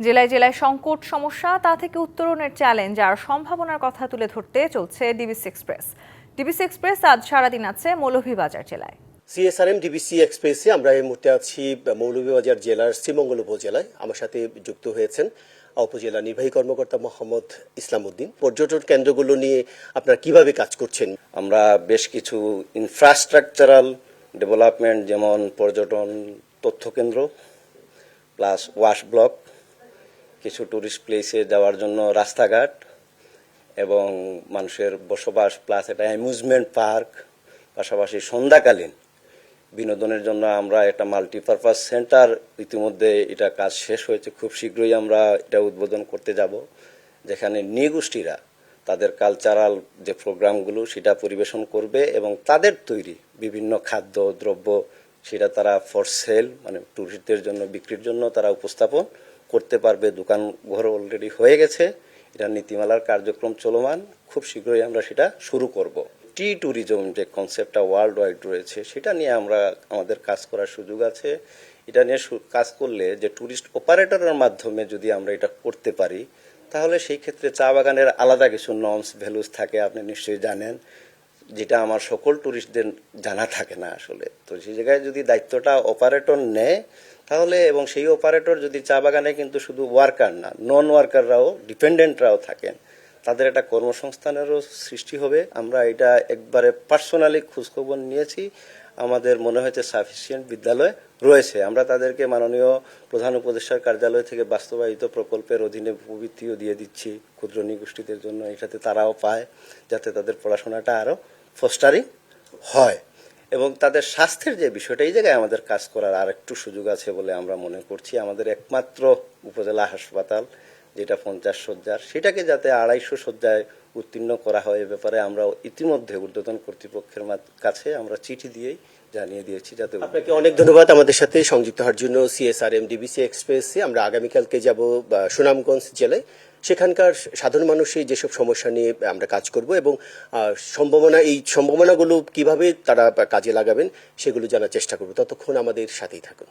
জেলায় জেলায় সংকট সমস্যা তা থেকে উত্তরণের চ্যালেঞ্জ আর সম্ভাবনার কথা তুলে ধরতে চলছে ডিবিসি এক্সপ্রেস ডিবিসি এক্সপ্রেস আজ সারাদিন আছে মৌলভীবাজার জেলায়। সিএসআরএম ডিবিসি এক্সপ্রেসে আমরা এই মুহূর্তে আছি মৌলভীবাজার জেলার শ্রীমঙ্গল উপজেলায়। আমার সাথে যুক্ত হয়েছেন উপজেলা নির্বাহী কর্মকর্তা মোহাম্মদ ইসলাম উদ্দিন পর্যটন কেন্দ্রগুলো নিয়ে আপনারা কীভাবে কাজ করছেন? আমরা বেশ কিছু ইনফ্রাস্ট্রাকচারাল ডেভেলপমেন্ট যেমন পর্যটন তথ্য কেন্দ্র প্লাস ওয়াশ ব্লক কিছু টুরিস্ট প্লেসে যাওয়ার জন্য রাস্তাঘাট এবং মানুষের বসবাস প্লাস একটা অ্যামিউজমেন্ট পার্ক পাশাপাশি সন্ধ্যাকালীন বিনোদনের জন্য আমরা একটা মাল্টিপারপাস সেন্টার ইতিমধ্যে এটা কাজ শেষ হয়েছে। খুব শীঘ্রই আমরা এটা উদ্বোধন করতে যাব, যেখানে নৃগোষ্ঠীরা তাদের কালচারাল যে প্রোগ্রামগুলো সেটা পরিবেশন করবে এবং তাদের তৈরি বিভিন্ন খাদ্য, দ্রব্য সেটা তারা ফর সেল মানে টুরিস্টদের জন্য বিক্রির জন্য তারা উপস্থাপন করতে পারবে, দোকান ঘর অলরেডি হয়ে গেছে, এটা নীতিমালার কার্যক্রম চলমান, খুব শীঘ্রই আমরা সেটা শুরু করব। টি ট্যুরিজম যে কনসেপ্টটা ওয়ার্ল্ড ওয়াইড রয়েছে, সেটা নিয়ে আমরা, আমাদের কাজ করার সুযোগ আছে। এটা নিয়ে কাজ করলে যে ট্যুরিস্ট অপারেটরের মাধ্যমে যদি আমরা এটা করতে পারি, তাহলে সেই ক্ষেত্রে চা বাগানের আলাদা কিছু নর্মস ভ্যালুস থাকে, আপনি নিশ্চয়ই জানেন, যেটা আমার সকল ট্যুরিস্টদের জানা থাকে না আসলে। তো সেই জায়গায় যদি দায়িত্বটা অপারেটর নেয় তাহলে এবং সেই অপারেটর যদি চা বাগানে কিন্তু শুধু ওয়ার্কার না নন ওয়ার্কাররাও ডিপেন্ডেন্টরাও থাকেন, তাদের একটা কর্মসংস্থানেরও সৃষ্টি হবে। আমরা এটা একবারে পার্সোনালি খোঁজখবর নিয়েছি। আমাদের মনে হয়েছে সাফিসিয়েন্ট বিদ্যালয় রয়েছে। আমরা তাদেরকে মাননীয় প্রধান উপদেষ্টার কার্যালয় থেকে বাস্তবায়িত প্রকল্পের অধীনে প্রবৃত্তিও দিয়ে দিচ্ছি। ক্ষুদ্র নিগোষ্ঠীদের জন্য এটাতে তারাও পায়, যাতে তাদের পড়াশোনাটা আরও ফস্টারিং হয়। এবং তাদের স্বাস্থ্যের যে বিষয়টা, এই জায়গায় আমাদের কাজ করার আর একটু সুযোগ আছে বলে আমরা মনে করছি। আমাদের একমাত্র উপজেলা হাসপাতাল, যেটা পঞ্চাশ শয্যার, সেটাকে যাতে আড়াইশো শয্যায় উত্তীর্ণ করা হয়, এ ব্যাপারে আমরা ইতিমধ্যে ঊর্ধ্বতন কর্তৃপক্ষের কাছে আমরা চিঠি দিয়েই জানিয়ে দিয়েছি যাতে আপনাকে অনেক ধন্যবাদ আমাদের সাথে সংযুক্ত হওয়ার জন্য। সিএসআরএম ডিবিসি এক্সপ্রেসে আমরা আগামীকালকে যাব সুনামগঞ্জ জেলায় সেখানকার সাধারণ মানুষই যেসব সমস্যা নিয়ে আমরা কাজ করব এবং সম্ভাবনা, এই সম্ভাবনাগুলো কীভাবে তারা কাজে লাগাবেন সেগুলো জানার চেষ্টা করব। ততক্ষণ আমাদের সাথেই থাকুন।